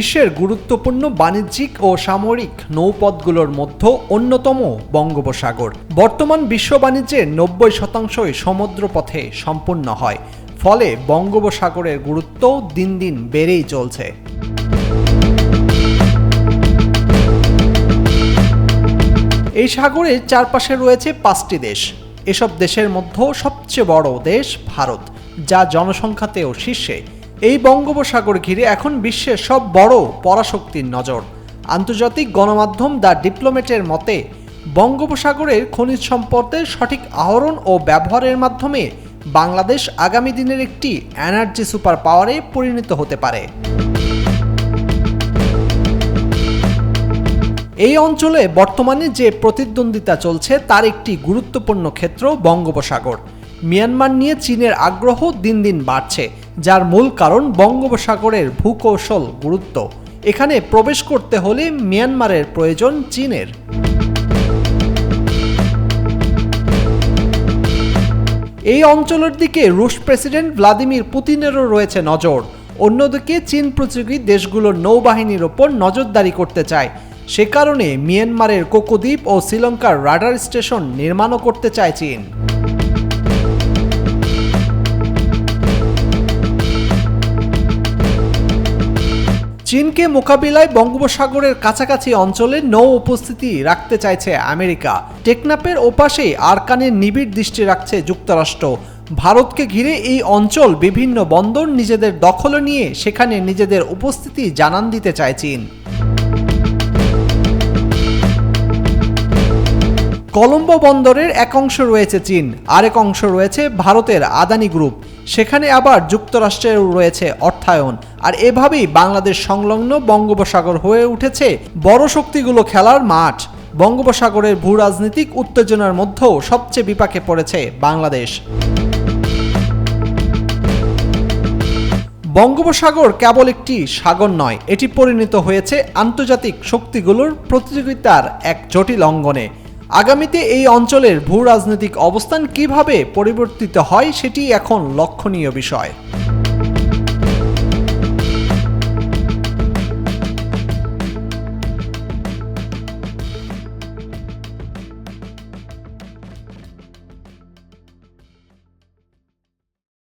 বিশ্বের গুরুত্বপূর্ণ বাণিজ্যিক ও সামরিক নৌপথগুলোর মধ্যে অন্যতম বঙ্গোপসাগর। বর্তমান বিশ্ব বাণিজ্যের নব্বই শতাংশই সমুদ্রপথে সম্পূর্ণ হয়, ফলে বঙ্গোপসাগরের গুরুত্ব দিন দিন বেড়েই চলছে। এই সাগরের চারপাশে রয়েছে পাঁচটি দেশ। এসব দেশের মধ্যে সবচেয়ে বড় দেশ ভারত, যা জনসংখ্যাতেও শীর্ষে। এই বঙ্গোপসাগর ঘিরে এখন বিশ্বের সব বড় পরাশক্তির নজর। আন্তর্জাতিক গণমাধ্যম দ্য ডিপ্লোমেটের মতে, বঙ্গোপসাগরের খনিজ সম্পদের সঠিক আহরণ ও ব্যবহারের মাধ্যমে বাংলাদেশ আগামী দিনের একটি এনার্জি সুপার পাওয়ারে পরিণত হতে পারে। এই অঞ্চলে বর্তমানে যে প্রতিদ্বন্দ্বিতা চলছে তার একটি গুরুত্বপূর্ণ ক্ষেত্র বঙ্গোপসাগর। মিয়ানমার নিয়ে চীনের আগ্রহ দিন দিন বাড়ছে। যার মূল কারণ বঙ্গোপসাগরের ভূকৌশল গুরুত্ব। এখানে প্রবেশ করতে হলে মিয়ানমারের প্রয়োজন চীনের। এই অঞ্চলের দিকে রুশ প্রেসিডেন্ট ভ্লাদিমির পুতিনেরও রয়েছে নজর। অন্যদিকে চীন প্রতিযোগী দেশগুলোর নৌবাহিনীর ওপর নজরদারি করতে চায়। সে কারণে মিয়ানমারের কোকোদ্বীপ ও শ্রীলঙ্কার রাডার স্টেশন নির্মাণও করতে চায় চীন। চীনকে মোকাবিলায় বঙ্গোপসাগরের কাছাকাছি অঞ্চলে নৌ উপস্থিতি রাখতে চাইছে আমেরিকা। টেকনাপের ওপাশেই আরকানের নিবিড় দৃষ্টি রাখছে যুক্তরাষ্ট্র। ভারতকে ঘিরে এই অঞ্চল বিভিন্ন বন্দর নিজেদের দখলে নিয়ে সেখানে নিজেদের উপস্থিতি জানান দিতে চায় চীন। কলম্বো বন্দরের এক অংশ রয়েছে চীন, আরেক অংশ রয়েছে ভারতের আদানি গ্রুপ। সেখানে আবার যুক্তরাষ্ট্রেরও রয়েছে অর্থায়ন। আর এভাবেই বাংলাদেশ সংলগ্ন বঙ্গোপসাগর হয়ে উঠেছে বড় শক্তিগুলো খেলার মাঠ। বঙ্গোপসাগরের ভূ রাজনৈতিক উত্তেজনার মধ্যেও সবচেয়ে বিপাকে পড়েছে বাংলাদেশ। বঙ্গোপসাগর কেবল একটি সাগর নয়, এটি পরিণত হয়েছে আন্তর্জাতিক শক্তিগুলোর প্রতিযোগিতার এক জটিল অঙ্গনে। আগামীতে এই অঞ্চলের ভূ রাজনৈতিক অবস্থান কীভাবে পরিবর্তিত হয় সেটি এখন লক্ষণীয় বিষয়।